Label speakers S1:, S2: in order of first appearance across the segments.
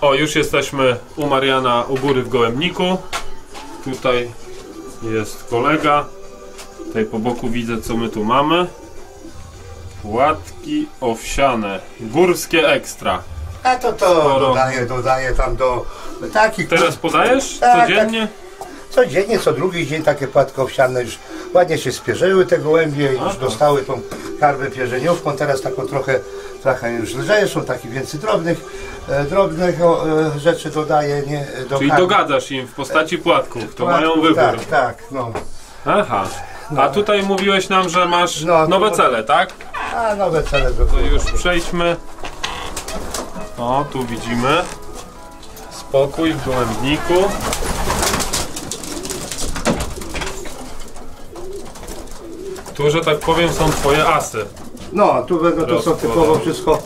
S1: O, już jesteśmy u Mariana u góry w Gołębniku. Tutaj jest kolega. Tutaj po boku widzę co my tu mamy. Płatki owsiane. Górskie ekstra.
S2: A to to
S1: Sporo.
S2: dodaję, dodaję tam do takich.
S1: Teraz podajesz
S2: Tak,
S1: codziennie?
S2: Codziennie, co drugi dzień takie płatki owsiane już ładnie się spierzyły te gołębie, już
S1: Aha.
S2: dostały tą karmę pierzeniówką, teraz taką trochę, trochę już lżej, są takich więcej drobnych, e, drobnych o, e, rzeczy dodaję, nie, do
S1: Czyli
S2: karmy.
S1: dogadasz im w postaci płatków, to
S2: Płatków,
S1: mają wybór.
S2: Tak, tak, no.
S1: Aha. A tutaj mówiłeś nam, że masz
S2: No, to-
S1: nowe cele, tak?
S2: A nowe cele do
S1: To już przejdźmy. O, tu widzimy. Spokój w gołębniku. Tu, że tak powiem, są twoje asy.
S2: No, tu będą, to są typowo wszystko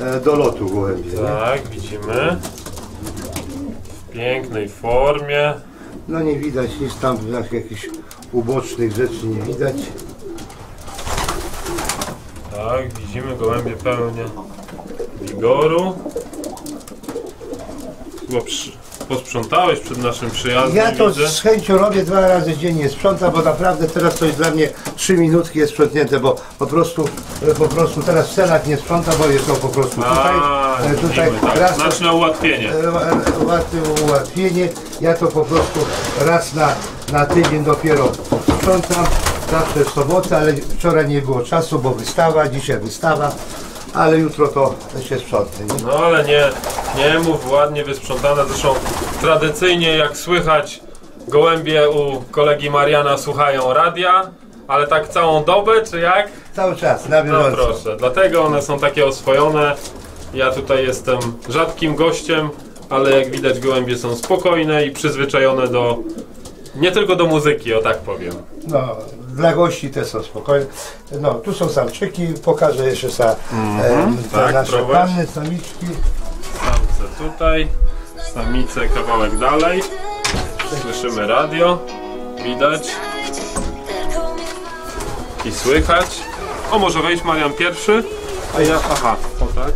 S2: e, do lotu gołębie.
S1: Tak, widzimy. W pięknej formie.
S2: No nie widać nic tam, jak- jakichś ubocznych rzeczy nie widać.
S1: Tak, widzimy gołębie pełnie wigoru. Chyba przy... posprzątałeś przed naszym przyjazdem,
S2: Ja to
S1: widzę.
S2: z chęcią robię dwa razy dziennie sprzątam, bo naprawdę teraz to jest dla mnie trzy minutki jest sprzątnięte, bo po prostu, e, po prostu teraz w celach nie sprzątam, bo jest to po prostu tutaj,
S1: A,
S2: e, tutaj
S1: widzimy, tak.
S2: raz
S1: Znaczne ułatwienie.
S2: e, e, ułatwienie, ja to po prostu raz na, na tydzień dopiero sprzątam, zawsze w sobotę, ale wczoraj nie było czasu, bo wystawa, dzisiaj wystawa, ale jutro to się sprzątnie. Nie?
S1: No ale nie, nie mów ładnie wysprzątane. Zresztą tradycyjnie jak słychać gołębie u kolegi Mariana słuchają radia, ale tak całą dobę czy jak?
S2: Cały czas, na
S1: No
S2: bieżąco.
S1: proszę, dlatego one są takie oswojone. Ja tutaj jestem rzadkim gościem, ale jak widać gołębie są spokojne i przyzwyczajone do nie tylko do muzyki, o tak powiem.
S2: No, dla gości te są spokojne. No, tu są samczyki, pokażę jeszcze sa, e, te
S1: tak,
S2: nasze
S1: prowadź.
S2: panny, samiczki.
S1: Samce tutaj, samice kawałek dalej. Słyszymy radio, widać i słychać. O, może wejść Marian pierwszy, a ja, aha, o tak.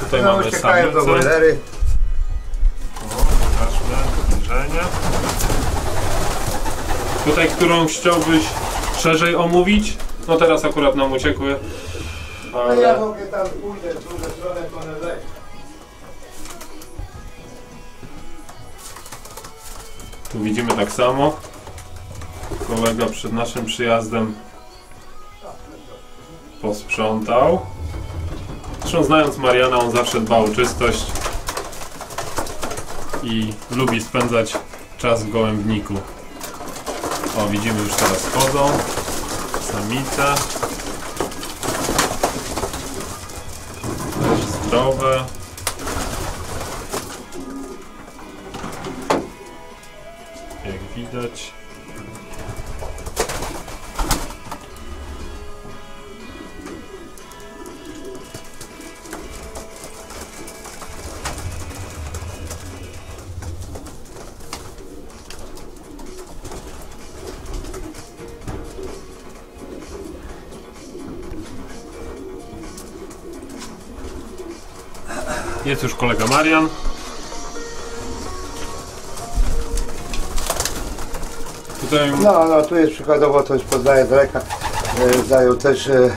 S1: Tutaj
S2: No,
S1: mamy
S2: uciekają do boilery.
S1: Pokażmy zbliżenie. Tutaj którąś chciałbyś szerzej omówić? No teraz akurat nam uciekły.
S2: A ja
S1: Ale
S2: mogę tam pójdę, w drugą stronę, to one wejdą.
S1: tu widzimy tak samo. Kolega przed naszym przyjazdem posprzątał. Zresztą znając Mariana, on zawsze dba o czystość i lubi spędzać czas w gołębniku. O, widzimy już teraz chodzą. Samice. Zdrowe. Jak widać. Jest już kolega Marian. Tutaj
S2: No, no, tu jest przykładowo, to już poznaję daleka, e, zajął też e,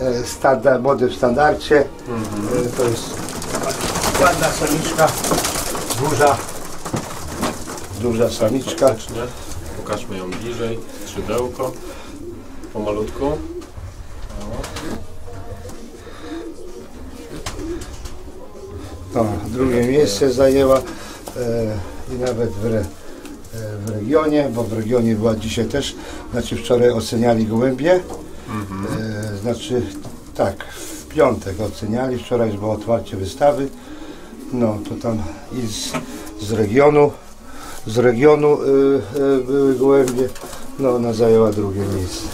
S2: e, standard, w standardzie. E, to jest ładna samiczka, duża, duża samiczka.
S1: Pokażmy ją bliżej. Skrzydełko. Pomalutku.
S2: No, drugie miejsce zajęła e, i nawet w, re, e, w regionie, bo w regionie była dzisiaj też, znaczy wczoraj oceniali gołębie, e, znaczy tak, w piątek oceniali, wczoraj było otwarcie wystawy, no to tam i z, z regionu, z regionu e, e, były gołębie, no ona zajęła drugie miejsce.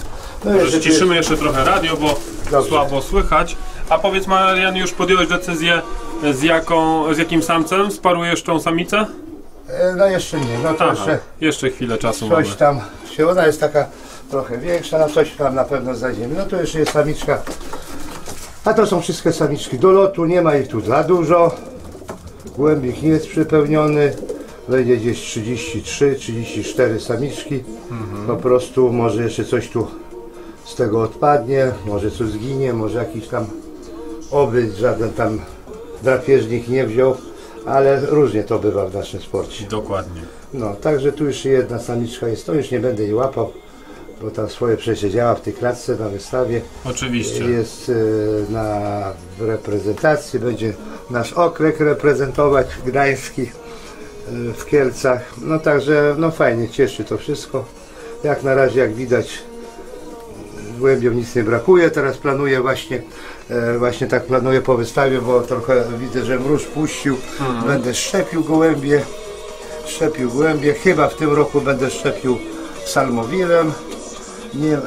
S2: No
S1: Może ściszymy jeszcze trochę radio, bo
S2: Dobrze.
S1: słabo słychać. A powiedz Marian, już podjąłeś decyzję z, jaką, z jakim samcem sparujesz tą samicę?
S2: e, no jeszcze nie, no to
S1: Aha,
S2: jeszcze
S1: jeszcze chwilę czasu mamy.
S2: coś tam się, ona jest taka trochę większa, no coś tam na pewno znajdziemy. No to jeszcze jest samiczka, a to są wszystkie samiczki do lotu, nie ma ich tu za dużo. Głębik nie jest przypełniony. Wejdzie gdzieś 33, 34 samiczki. Po prostu może jeszcze coś tu z tego odpadnie, może coś zginie, może jakiś tam oby żaden tam drapieżnik nie wziął, ale różnie to bywa w naszym sporcie.
S1: Dokładnie.
S2: No, także tu już jedna samiczka jest, to już nie będę jej łapał, bo tam swoje przesiedziała w tej klatce na wystawie.
S1: Oczywiście.
S2: Jest e, na w reprezentacji, będzie nasz okrek reprezentować gdański e, w Kielcach. No także no fajnie, cieszy to wszystko. Jak na razie jak widać głębiom nic nie brakuje. Teraz planuję właśnie e, właśnie tak planuję po wystawie, bo trochę widzę, że mróz puścił. Będę szczepił gołębie. Szczepił gołębie. Chyba w tym roku będę szczepił salmowirem. Nie,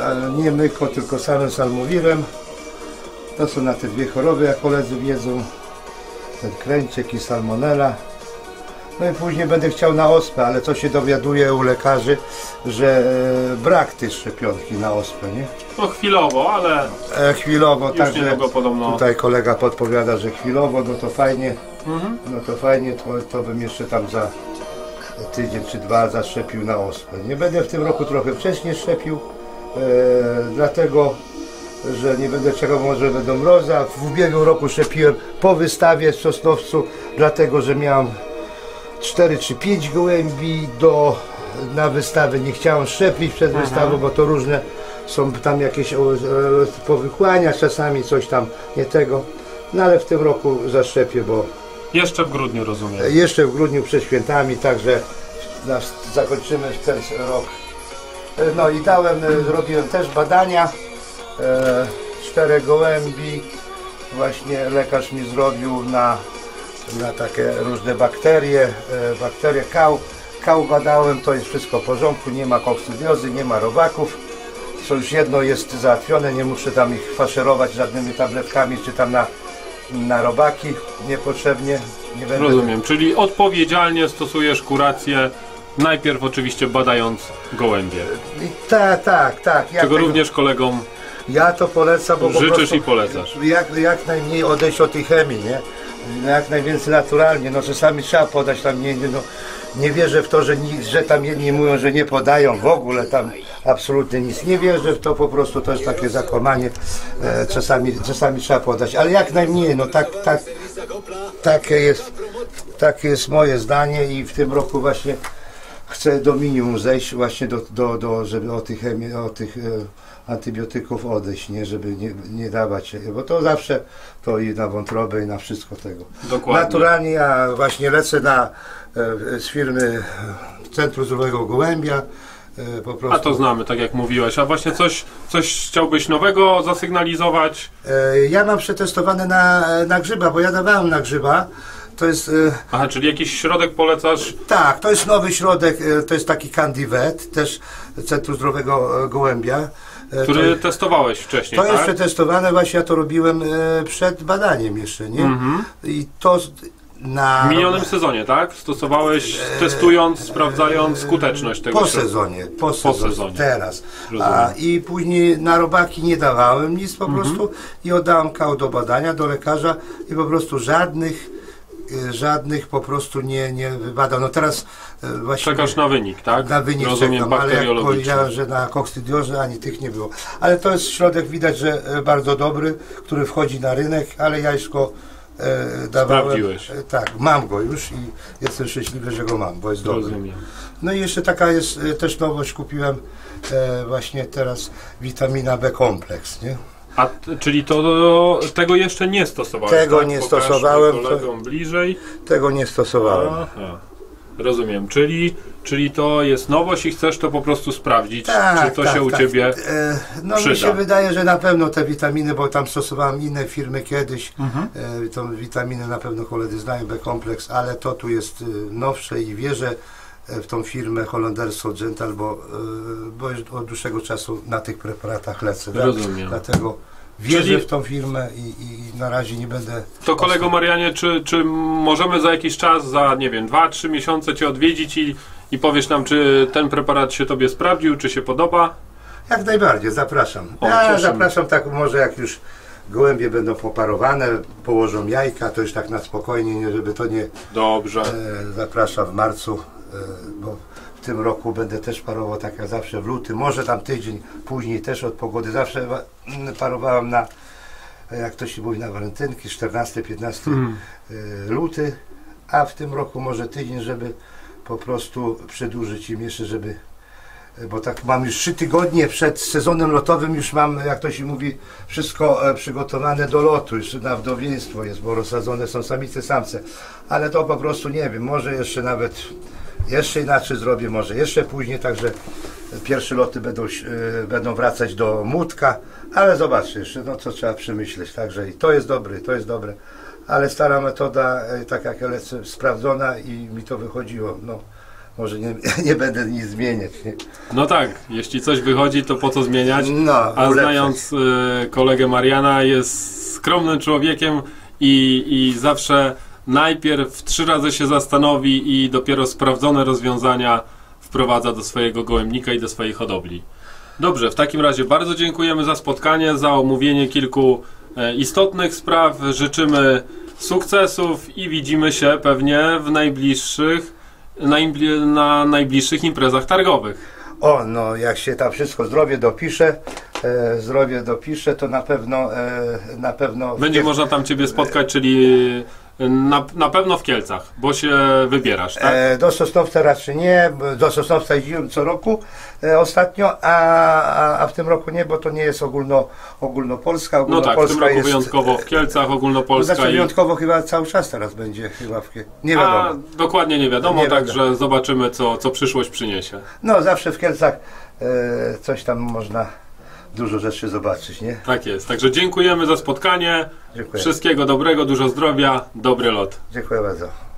S2: nie myko, tylko samym salmowirem. To są na te dwie choroby, jak koledzy wiedzą. Ten kręciek i salmonella. No i później będę chciał na ospę, ale to się dowiaduję u lekarzy, że e, brak tej szczepionki na ospę, nie?
S1: No chwilowo, ale
S2: E, chwilowo,
S1: już
S2: także
S1: niedługo podobno.
S2: tutaj kolega podpowiada, że chwilowo, no to fajnie,
S1: Mhm.
S2: no to fajnie, to, to bym jeszcze tam za tydzień czy dwa zaszczepił na ospę. Nie będę w tym roku trochę wcześniej szczepił, e, dlatego, że nie będę czekał może do mroza. W ubiegłym roku szczepiłem po wystawie w Sosnowcu, dlatego, że miałem 4 czy 5 gołębi do, na wystawę. Nie chciałem szczepić przed wystawą, bo to różne są tam jakieś powykłania czasami, coś tam nie tego. No ale w tym roku zaszczepię, bo
S1: Jeszcze w grudniu rozumiem.
S2: jeszcze w grudniu przed świętami, także nas, zakończymy ten rok. E, No i dałem, e, zrobiłem też badania. E, czterech gołębi. Właśnie lekarz mi zrobił na, na takie różne bakterie, e, bakterie kał. Kał badałem, to jest wszystko w porządku, nie ma kokcydiozy, nie ma robaków. Co już jedno jest załatwione, nie muszę tam ich faszerować żadnymi tabletkami, czy tam na, na robaki niepotrzebnie. Nie będę
S1: Rozumiem, czyli odpowiedzialnie stosujesz kurację, najpierw oczywiście badając gołębie.
S2: Tak, tak, tak. Ja,
S1: Czego
S2: tego-
S1: również kolegom
S2: ja to polecam, bo po
S1: życzysz
S2: prostu
S1: i polecasz.
S2: jak, jak najmniej odejść od tej chemii, nie? Jak najwięcej naturalnie, no czasami trzeba podać tam, nie, nie, no, nie wierzę w to, że, ni, że tam jedni mówią, że nie podają w ogóle tam absolutnie nic. Nie wierzę w to, po prostu to jest takie zakłamanie. E, czasami, czasami trzeba podać, ale jak najmniej, no tak, tak, takie jest, takie jest moje zdanie i w tym roku właśnie chcę do minimum zejść właśnie do, do, do żeby od tych, od tych e, antybiotyków odejść, nie, żeby nie, nie dawać, bo to zawsze to i na wątrobę i na wszystko tego.
S1: Dokładnie.
S2: Naturalnie ja właśnie lecę na, e, z firmy Centrum Zdrowego Gołębia, e.
S1: A to znamy, tak jak mówiłeś. A właśnie coś, coś chciałbyś nowego zasygnalizować?
S2: E, Ja mam przetestowane na, na grzyba, bo ja dawałem na grzyba. To jest, e,
S1: Aha, czyli jakiś środek polecasz?
S2: tak, to jest nowy środek, e, to jest taki Candivet, też Centrum Zdrowego e, Gołębia. E,
S1: Który
S2: to,
S1: testowałeś wcześniej,
S2: to jest
S1: tak?
S2: przetestowane, właśnie ja to robiłem e, przed badaniem jeszcze, nie?
S1: Mhm.
S2: I to na...
S1: W minionym sezonie, tak? Stosowałeś, testując, sprawdzając skuteczność tego
S2: Po sezonie, po sezonie,
S1: sezonie.
S2: teraz. A, I później na robaki nie dawałem nic po
S1: Mhm.
S2: prostu i oddałem kał do badania, do lekarza i po prostu żadnych, e, żadnych po prostu nie, nie wybadał. No teraz e, właśnie
S1: Czekasz na wynik, tak?
S2: na wynik
S1: Rozumiem,
S2: czekam, ale jak powiedziałem, że na kokstydiorze ani tych nie było. Ale to jest środek widać, że e, bardzo dobry, który wchodzi na rynek, ale jajsko e, dawałem.
S1: Sprawdziłeś.
S2: E, tak, mam go już i jestem szczęśliwy, że go mam, bo jest dobry.
S1: Rozumiem.
S2: No i jeszcze taka jest e, też nowość, kupiłem e, właśnie teraz witamina B kompleks, nie?
S1: A czyli to tego jeszcze nie stosowałeś?
S2: Tego
S1: tak?
S2: nie
S1: Pokażmy
S2: stosowałem, to-
S1: bliżej.
S2: Tego nie stosowałem.
S1: Aha. Rozumiem, czyli, czyli to jest nowość i chcesz to po prostu sprawdzić, czy to się u Ciebie...
S2: E, no
S1: przyda?
S2: mi się wydaje, że na pewno te witaminy, bo tam stosowałem inne firmy kiedyś,
S1: Mhm.
S2: e, tą witaminy na pewno koledzy znają, B-kompleks, ale to tu jest e, nowsze i wierzę e, w tą firmę holenderską Gental, bo, e, bo już od dłuższego czasu na tych preparatach lecę. tak?
S1: Rozumiem.
S2: Dlatego wierzę
S1: Czyli-
S2: w tą firmę i, i na razie nie będę
S1: To kolego Marianie, czy, czy możemy za jakiś czas, za nie wiem, 2-3 miesiące Cię odwiedzić i, i powiesz nam, czy ten preparat się Tobie sprawdził, czy się podoba?
S2: Jak najbardziej, zapraszam.
S1: O,
S2: ja zapraszam tak może jak już Gołębie będą poparowane, położą jajka, to już tak na spokojnie, nie, żeby to nie
S1: Dobrze.
S2: e, zapraszam w marcu, e, bo w tym roku będę też parował tak jak zawsze w luty, może tam tydzień później też od pogody. Zawsze wa- m, parowałem na, e, jak to się mówi, na walentynki, 14-15
S1: Mm.
S2: e, luty, a w tym roku może tydzień, żeby po prostu przedłużyć im jeszcze, żeby e, bo tak mam już trzy tygodnie przed sezonem lotowym, już mam, jak to się mówi, wszystko e, przygotowane do lotu, już na wdowieństwo jest, bo rozsadzone są samice, samce, ale to po prostu nie wiem, może jeszcze nawet jeszcze inaczej zrobię, może jeszcze później, także pierwsze loty będą, e, będą wracać do Mutka, ale zobaczcie jeszcze, no co trzeba przemyśleć, także i to jest dobre, to jest dobre, ale stara metoda, e, tak jak ja lecę, sprawdzona i mi to wychodziło, no może nie, nie będę nic zmieniać, nie?
S1: No tak, jeśli coś wychodzi, to po co zmieniać?
S2: No,
S1: A
S2: ulepszać.
S1: znając e, kolegę Mariana, jest skromnym człowiekiem i, i zawsze najpierw trzy razy się zastanowi i dopiero sprawdzone rozwiązania wprowadza do swojego gołębnika i do swojej hodowli. Dobrze, w takim razie bardzo dziękujemy za spotkanie, za omówienie kilku e, istotnych spraw. Życzymy sukcesów i widzimy się pewnie w najbliższych, najbli- na najbliższych imprezach targowych.
S2: O, no jak się tam wszystko zdrowie dopisze, e, zdrowie dopisze, to na pewno, e, na pewno...
S1: Będzie można tam Ciebie spotkać, czyli na, na pewno w Kielcach, bo się wybierasz, tak?
S2: E, do Sosnowca raczej nie, do Sosnowca jeździłem co roku e, ostatnio, a, a, a w tym roku nie, bo to nie jest ogólno, ogólnopolska.
S1: No tak, w
S2: Ogólnopolska
S1: tym roku
S2: jest,
S1: wyjątkowo w Kielcach, ogólnopolska
S2: Znaczy
S1: i...
S2: wyjątkowo chyba cały czas teraz będzie chyba w, Kie- nie
S1: A
S2: wiadomo.
S1: dokładnie nie wiadomo,
S2: Nie wiadomo.
S1: także zobaczymy, co, co przyszłość przyniesie.
S2: No zawsze w Kielcach e, coś tam można dużo rzeczy zobaczyć, nie?
S1: Tak jest. Także dziękujemy za spotkanie.
S2: Dziękuję.
S1: Wszystkiego dobrego, dużo zdrowia, dobry lot.
S2: Dziękuję bardzo.